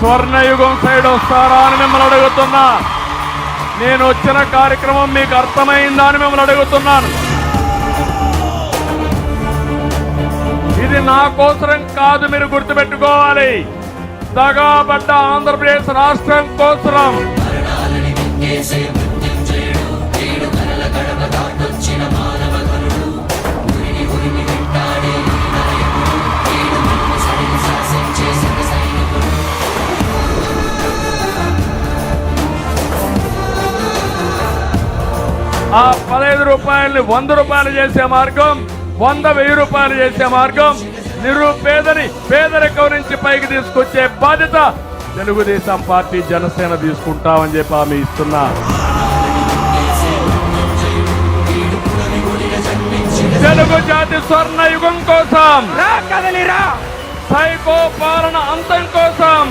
స్వర్ణయుగం side వస్తారా అని మిమ్మల్ని అడుగుతున్నా. నేను వచ్చిన కార్యక్రమం మీకు అర్థమైందా అని మిమ్మల్ని అడుగుతున్నాను. ఇది నా కోసరం కాదు మీరు గుర్తుపెట్టుకోవాలి. దగాబడ్డ ఆంధ్రప్రదేశ్ రాష్ట్రం కోసరం. ఆ పదహైదు రూపాయల్ని వంద రూపాయలు చేసే మార్గం వంద వెయ్యి రూపాయలు చేసే మార్గం నిరుపేదని పేదరికం నుంచి పైకి తీసుకొచ్చే బాధ్యత తెలుగుదేశం పార్టీ జనసేన తీసుకుంటామని చెప్పి హామీ ఇస్తున్నా. తెలుగు జాతి స్వర్ణ యుగం కోసం సైకో పాలన అంతం కోసం